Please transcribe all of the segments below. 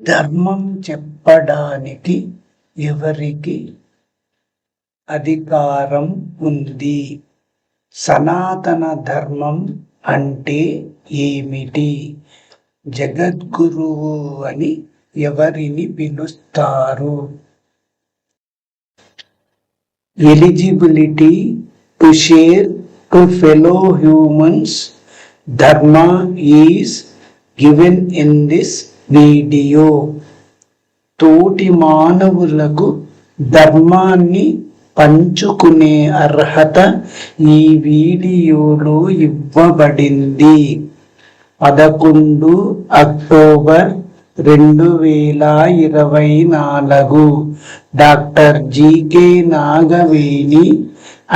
ధర్మం చెప్పడానికి ఎవరికి అధికారం ఉంది? సనాతన ధర్మం అంటే ఏమిటి? జగద్గురువు అని ఎవరిని పిలుస్తారు? Eligibility to share to fellow humans dharma is given in this video. తోటి మానవులకు ధర్మాన్ని పంచుకునే అర్హత ఈ వీడియోలో ఇవ్వబడింది. పదకొండు అక్టోబర్ రెండు వేల ఇరవై నాలుగు. Doctor GK Nagaveni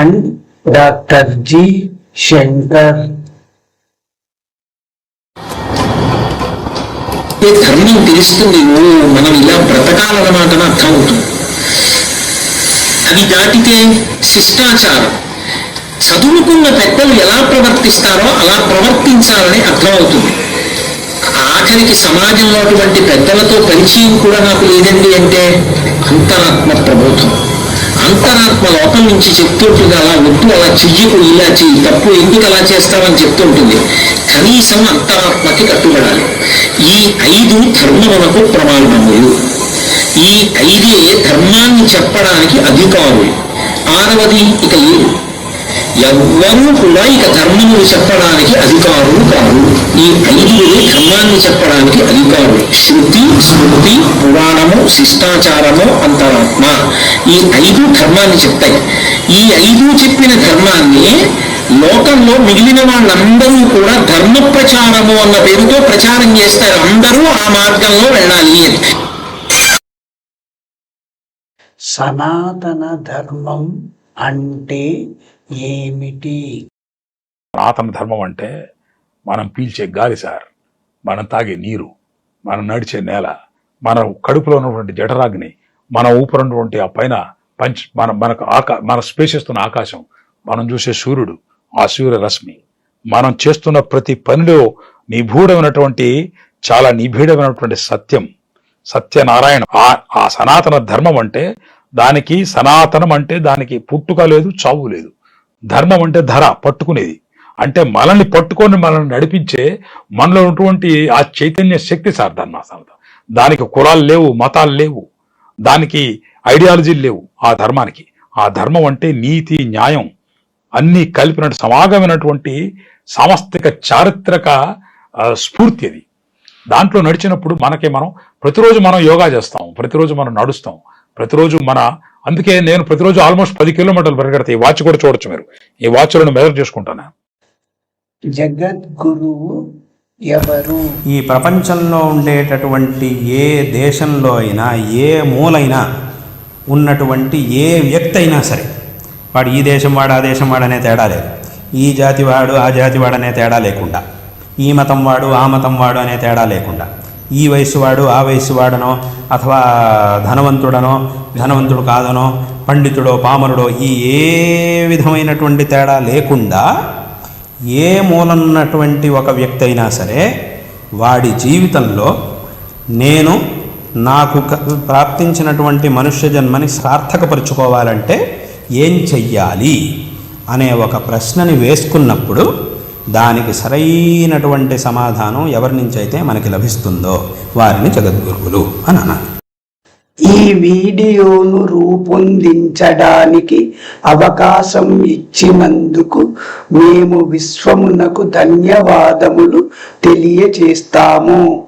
and doctor G Shankar. అంటే ధర్మం తెలుస్తుంది ఓ మనం ఇలా బ్రతకాలన్నమాట అని అర్థం అవుతుంది. అది దాటితే శిష్టాచారం. చదువుకున్న పెద్దలు ఎలా ప్రవర్తిస్తారో అలా ప్రవర్తించాలని అర్థమవుతుంది ఆఖరికి సమాజంలో అటువంటి పెద్దలతో పరిచయం కూడా నాకు లేదండి అంటే అంతరాత్మ ప్రబోధం. అంతరాత్మ లోకం నుంచి చెప్తుంటుంది అలా వద్దు అలా చెయ్యకు ఇలా చెయ్యి తప్పు ఎందుకు అలా చేస్తామని చెప్తుంటుంది కనీసం అంతరాత్మకి కట్టుబడాలి. ఈ ఐదు ధర్మమునకు ప్రమాణములు ఈ ఐదే ధర్మాన్ని చెప్పడానికి అధికారులు. ఆరవది ఇక లేదు. ఎవ్వరూ కూడా ఇక ధర్మములు చెప్పడానికి అధికారులు కాదు ఈ ఐదు ధర్మాన్ని చెప్పడానికి అధికారులు శృతి స్మృతి పురాణము శిష్టాచారము అంతరాత్మ. ఈ ఐదు ధర్మాన్ని చెప్తాయి. ఈ ఐదు చెప్పిన ధర్మాన్ని లోకంలో మిగిలిన వాళ్ళందరూ కూడా ధర్మ ప్రచారము అన్న పేరుతో ప్రచారం చేస్తారు. అందరూ ఆ మార్గంలో వెళ్ళాలి అని. సనాతన ధర్మం అంటే ఏమిటి? సనాతన ధర్మం అంటే మనం పీల్చే గాలి సార్. మనం తాగే నీరు. మనం నడిచే నేల మన కడుపులో ఉన్నటువంటి జఠరాగ్ని మన ఊపిరినటువంటి ఆ పైన పంచ్ మన మనకు ఆకా మన స్పేషిస్తున్న ఆకాశం మనం చూసే సూర్యుడు ఆ సూర్యరశ్మి. మనం చేస్తున్న ప్రతి పనిలో నిభూఢమైనటువంటి చాలా నిభీడమైనటువంటి సత్యం. సత్యనారాయణ. ఆ ఆ సనాతన ధర్మం అంటే దానికి సనాతనం అంటే దానికి పుట్టుక లేదు చావు లేదు. ధర్మం అంటే ధర పట్టుకునేది. అంటే మనల్ని పట్టుకొని మనల్ని నడిపించే మనలో ఉన్నటువంటి ఆ చైతన్య శక్తి సార్ దాన్ని దానికి కులాలు లేవు మతాలు లేవు. దానికి ఐడియాలజీలు లేవు ఆ ధర్మానికి. ఆ ధర్మం అంటే నీతి న్యాయం అన్నీ కలిపినట్టు సమాగమైనటువంటి సామస్తిక చారిత్రక స్ఫూర్తి అది. దాంట్లో నడిచినప్పుడు మనకి మనం ప్రతిరోజు మనం యోగా చేస్తాం ప్రతిరోజు మనం నడుస్తాం ప్రతిరోజు మన అందుకే నేను ప్రతిరోజు ఆల్మోస్ట్ పది కిలోమీటర్లు పరిగెడతా. ఈ వాచ్ కూడా చూడొచ్చు మీరు. ఈ వాచ్లను మెజర్ చేసుకుంటాను జగద్గురువు ఎవరు? ఈ ప్రపంచంలో ఉండేటటువంటి ఏ దేశంలో అయినా ఏ మూలైనా ఉన్నటువంటి ఏ వ్యక్తి అయినా సరే వాడు ఈ దేశం వాడు ఆ దేశం వాడనే తేడా లేదు. ఈ జాతి వాడు ఆ జాతి వాడనే తేడా లేకుండా ఈ మతం వాడు ఆ మతం వాడు అనే తేడా లేకుండా ఈ వయసు వాడు ఆ వయసు వాడనో అథవా ధనవంతుడనో ధనవంతుడు కాదనో పండితుడో పామరుడో ఈ ఏ విధమైనటువంటి తేడా లేకుండా ఏ మూలన్నటువంటి ఒక వ్యక్తి అయినా సరే వాడి జీవితంలో నేను నాకు ప్రాప్తించినటువంటి మనుష్య జన్మని సార్థకపరుచుకోవాలంటే ఏం చెయ్యాలి అనే ఒక ప్రశ్నని వేసుకున్నప్పుడు దానికి సరైనటువంటి సమాధానం ఎవరి నుంచి అయితే మనకి లభిస్తుందో వారిని జగద్గురువులు అని అన్నారు ఈ వీడియోను రూపొందించడానికి అవకాశం ఇచ్చినందుకు మేము విశ్వమునకు ధన్యవాదములు తెలియచేస్తాము.